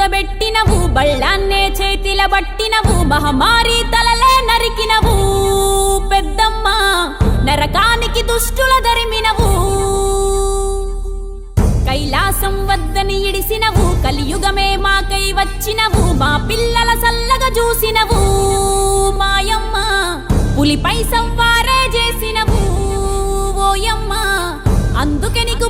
సూర్యున్నే పెట్టినవు బళ్ళాన్నే చేతిల పట్టినవు మహమారి తలలే నరికినవు. పెద్దమ్మ నరకానికి దుష్టుల దరిమినవు. కైలాసం వద్దని ఇడిసినవు కలియుగమే మాకై వచ్చినవు మా పిల్లల సల్లగా చూసినవు. మాయమ్మ పులిపై సంవారే చేసినవు. ఓయమ్మ అందుకే నీకు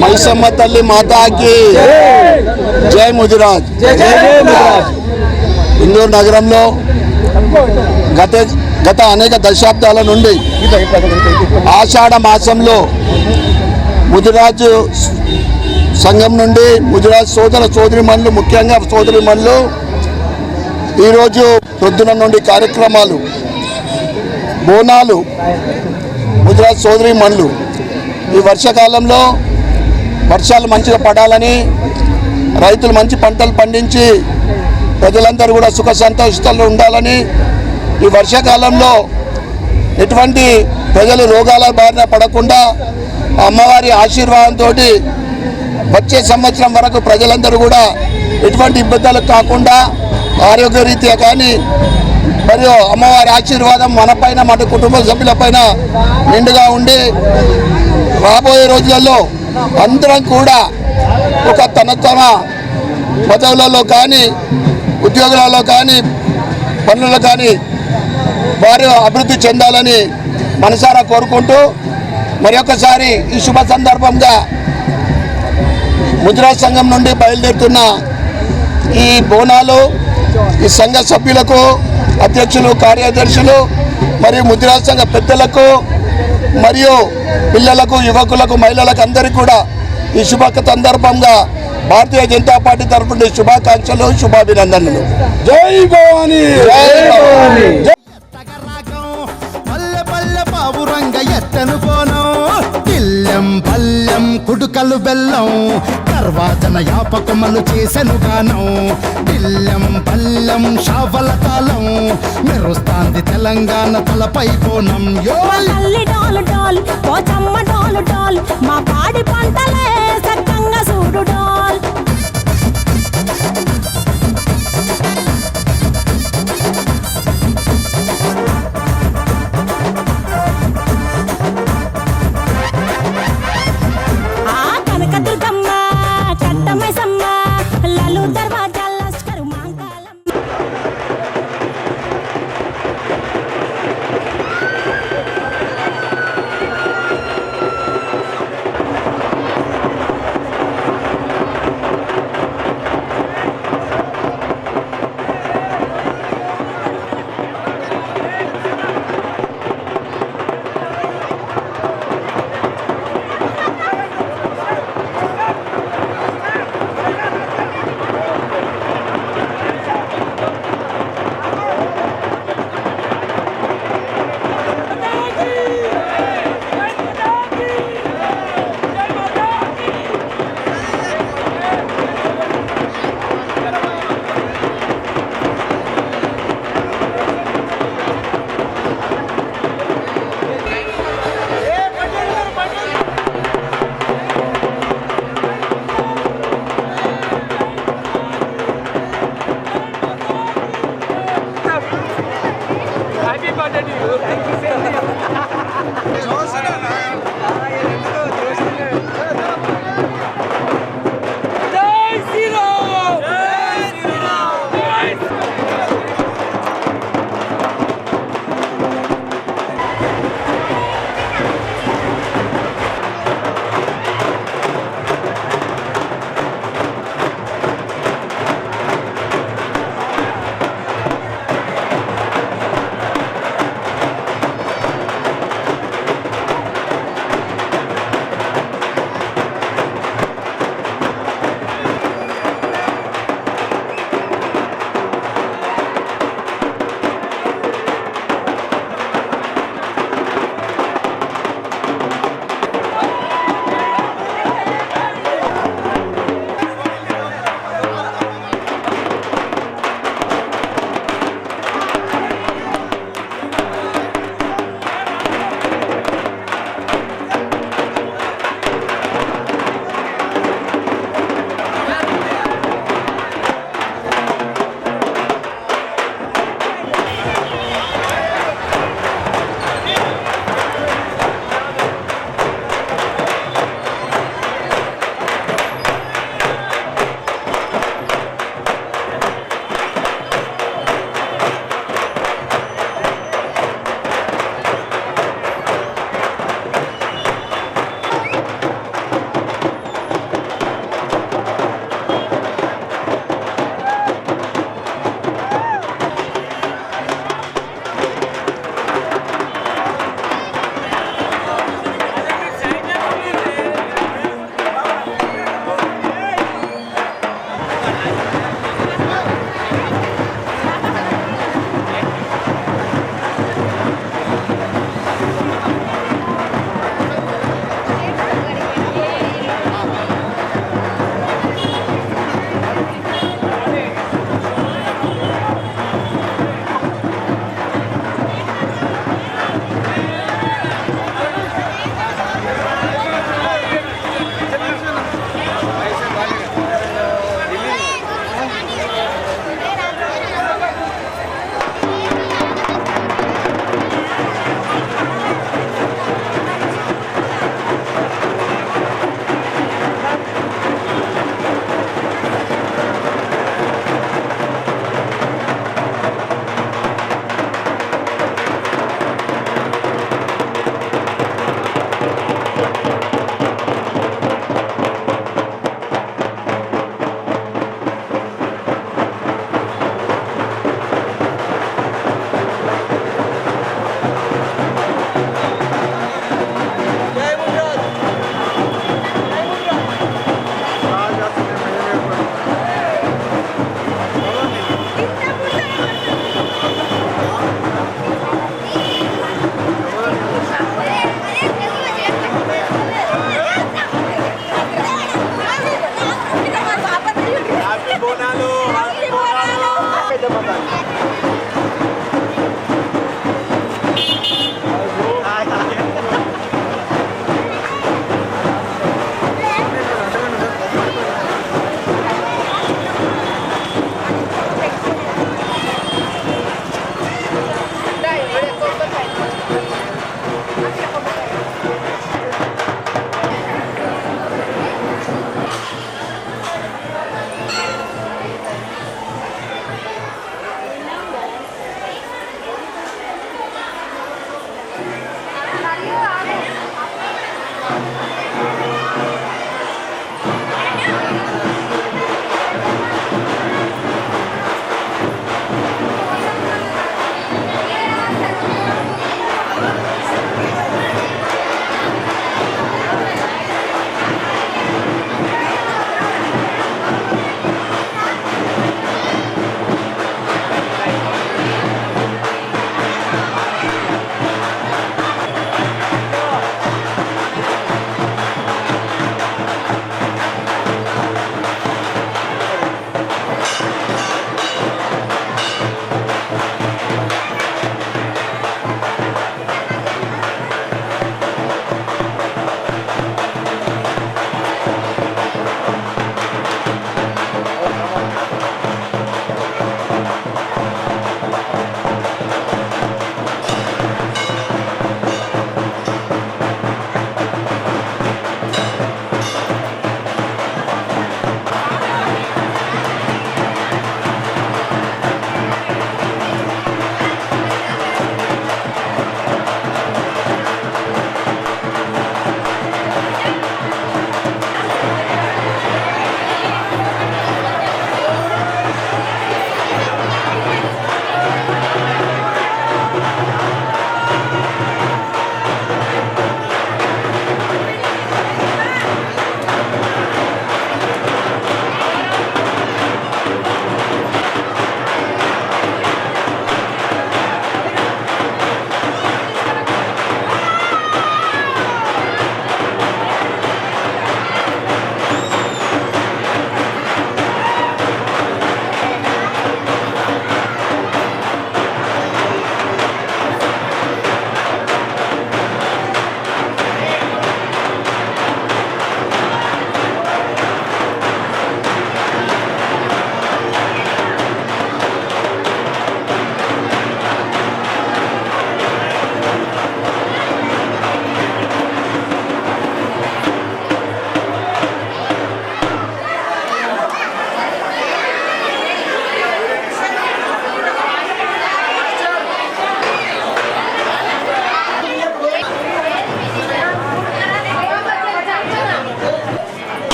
మైసమ్మ తల్లి మాతాకి జై ముదిరాజ్ ఇందూరు నగరంలో గత గత అనేక దశాబ్దాల నుండి ఆషాఢ మాసంలో ముదిరాజు సంఘం నుండి ముదిరాజ్ సోదర సోదరిమణులు ముఖ్యంగా సోదరిమణులు ఈరోజు ప్రొద్దున నుండి కార్యక్రమాలు బోనాలు ముదిరాజ్ సోదరిమణులు ఈ వర్షాకాలంలో వర్షాలు మంచిగా పడాలని రైతులు మంచి పంటలు పండించి ప్రజలందరూ కూడా సుఖ సంతోషాలు ఉండాలని ఈ వర్షాకాలంలో ఎటువంటి ప్రజలు రోగాల బారిన పడకుండా అమ్మవారి ఆశీర్వాదంతో వచ్చే సంవత్సరం వరకు ప్రజలందరూ కూడా ఎటువంటి ఇబ్బందులు కాకుండా ఆరోగ్యరీత్యా కానీ మరియు అమ్మవారి ఆశీర్వాదం మనపైన మన కుటుంబ సభ్యులపైన నిండుగా ఉండి రాబోయే రోజులలో అందరం కూడా ఒక తన తన పదవులలో కానీ ఉద్యోగాలలో కానీ పనులలో కానీ వారు అభివృద్ధి చెందాలని మనసారా కోరుకుంటూ మరి ఈ శుభ సందర్భంగా ముద్రా సంఘం నుండి బయలుదేరుతున్న ఈ బోనాలు ఈ సంఘ సభ్యులకు అధ్యక్షులు కార్యదర్శులు మరియు ముద్రా సంఘ పెద్దలకు మరియు పిల్లలకు యువకులకు మహిళలకు అందరికీ కూడా ఈ శుభ సందర్భంగా భారతీయ జనతా పార్టీ తరఫు నుండి శుభాకాంక్షలు శుభాభినందనలు. జై భవానీ! జై భవానీ! పల్లె పావురంగ ఎత్తను పోనం పిల్లెం పల్లెం కుడుకలు బెల్లం తర్వాతన యాపకమలు చేసెను గానం పిల్లెం పల్లెం షావల తాళం మెరుస్తాంది తెలంగాణ తలపై కోణం. యో తల్లి డాల్ పోచమ్మ డోలు డాల్ మా పాడి పంటలే సక్కంగా చూడు డాల్.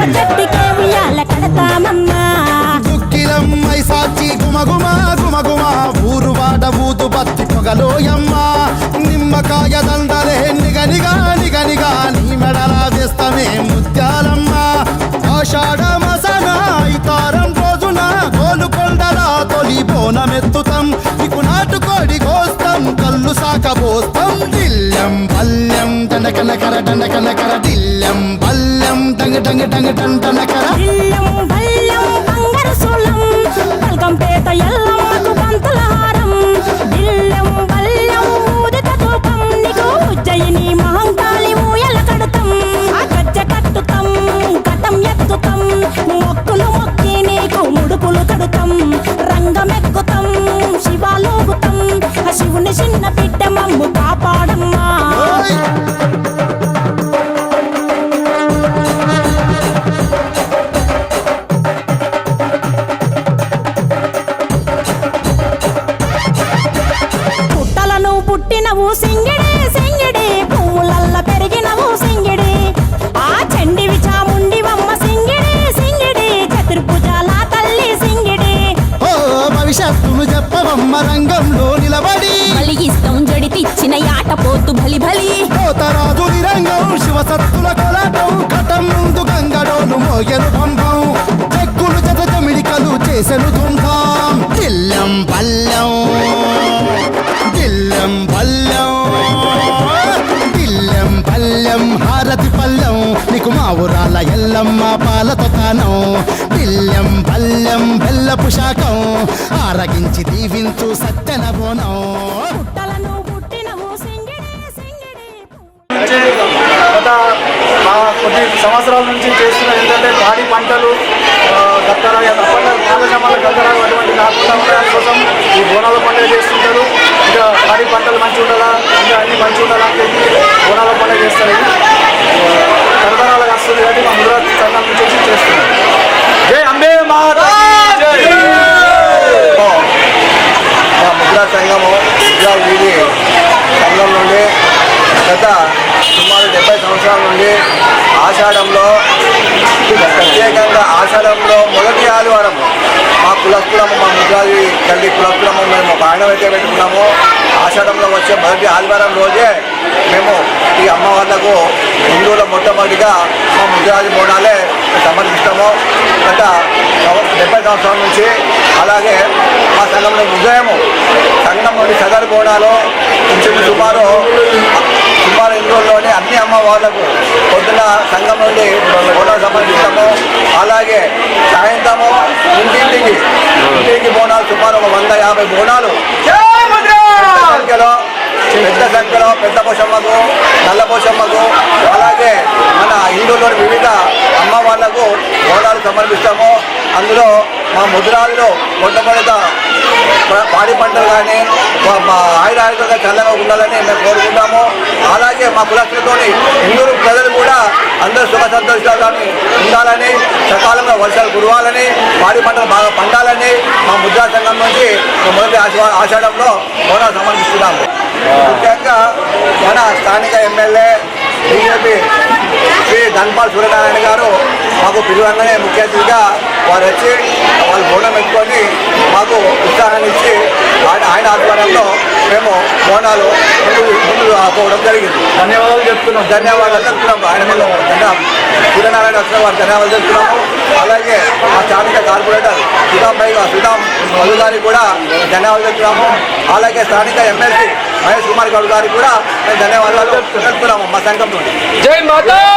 యాప చెట్టుకే ఉయ్యాల కడతామమ్మా. దుక్కిలమ్మై సాచి గుమగుమ గుమగుమ ఊరు వాడ ఊదు బత్తి పొగలోయమ్మ. నిమ్మకాయ దండలే నిగనిగా నిగనిగా నీ మెడల వేస్తమే ముత్యాలమ్మ. ఆషాఢ మసన ఇతారం రోజున గోలుకొండల తొలి బోనమెత్తుతాం. నీకు నాటుకోడి కోస్తాం కళ్ళు సాకబోస్తాం దిల్లం పల్లెం దిల్లం పల్లెం. టంగ టంగ టంగ డంగ డండనకర ఇల్లం బల్లం బంగారు సోలం సోళం బల్గంపేట ఎల్లమ్మకు బలి బలి కోతరాజు నిరంగం శివసత్తుల కోలాటం కటం ముందు గంగడోలు మోయను పంపం. చెక్కులు చెత చెమిడికలు చేసెను తుండ సంవత్సరాల నుంచి చేస్తున్న ఏంటంటే పాడి పంటలు గత్తరా గత్తర కాలజమాల గత్తరా అటువంటి కాకుండా ఉండడానికి కోసం ఈ బోనాల పండుగ చేస్తుంటారు ఇంకా పాడి పంటలు మంచిగా ఉండాలా ఇంకా అన్ని మంచిగా ఉండాలని చెప్పి బోనాల పండుగ చేస్తారు ఇది ఆ, తరతరాలుగా వస్తుంది కాబట్టి మా ముద్రా సంఘం నుంచి వచ్చి చేస్తున్నాం జై అంబే మాతా జై మా ముద్రా సంఘము ముద్రా వీధి సంఘం నుండి గత సుమారు డెబ్బై సంవత్సరాల నుండి ఆషాఢంలో ప్రత్యేకంగా ఆషాఢంలో మొదటి ఆదివారం మా కులస్తులము మా ముద్రాది తల్లి కులస్తులము మేము అయితే పెట్టుకున్నాము. ఆషాఢంలో వచ్చే మొదటి ఆదివారం రోజే మేము ఈ అమ్మవార్లకు హిందువుల మొట్టమొదటిగా మా ముద్రాజు బోనాలే సమర్పిస్తాము. గత డెబ్బై సంవత్సరాల నుంచి అలాగే మా సంఘంలో ఉదయము సంఘం నుండి సదరు బోనాలు కొంచెం సుమారు ఒంగోలులోని అన్ని అమ్మవార్లకు పొద్దున సంఘం నుండి బోనాలు సమర్పిస్తాము. అలాగే సాయంత్రము ఇంటింటికి ఇంటింటికి బోనాలు సుమారు ఒక వంద యాభై బోనాలు. సంఖ్యలో పెద్ద సంఖ్యలో పెద్ద పోషమ్మకు నల్ల పోషమ్మకు అలాగే మన హిందువులోని వివిధ అమ్మవార్లకు బోనాలు సమర్పిస్తాము. అందులో మా ముద్రాలలో కొండపడత పాడి పంటలు కానీ మా ఆయురాయుధంగా చల్లగా ఉండాలని మేము కోరుకుంటాము. అలాగే మా కులస్తులతోని హిందూ ప్రజలు కూడా అందరూ సుఖ సంతోషాలని ఉండాలని సకాలంలో వర్షాలు కురవాలని పాడి పంటలు బాగా పండాలని మా ముద్రా సంఘం నుంచి మొదటి ఆషాఢంలో కూడా సమర్పిస్తున్నాము. ముఖ్యంగా మన స్థానిక ఎమ్మెల్యే బీజేపీ శ్రీ ధన్పాల్ సూర్యనారాయణ గారు మాకు పిలువగానే ముఖ్య అతిథిగా వారు వచ్చి వాళ్ళు బోనం పెట్టుకొని మాకు ఉత్సాహాన్ని ఇచ్చి ఆయన ఆయన ఆధ్వర్యంలో మేము బోనాలు ముందు ముందు పోవడం జరిగింది. ధన్యవాదాలు చెప్తున్నాం. ధన్యవాదాలు చెప్తున్నాము ఆయన ధన్యవాదాలు. సూర్యనారాయణ వచ్చిన వారు ధన్యవాదాలు చెప్తున్నాము. అలాగే మా స్థానిక కార్పొరేటర్ సుధాం భాయ్ గా- సుధాం మధు గారికి కూడా ధన్యవాదాలు చెప్తున్నాము. అలాగే స్థానిక ఎమ్మెల్సీ మహేష్ కుమార్ గౌడ్ గారికి కూడా మేము ధన్యవాదాలు చెప్తున్నాము మా సంఘం నుండి జై మాతా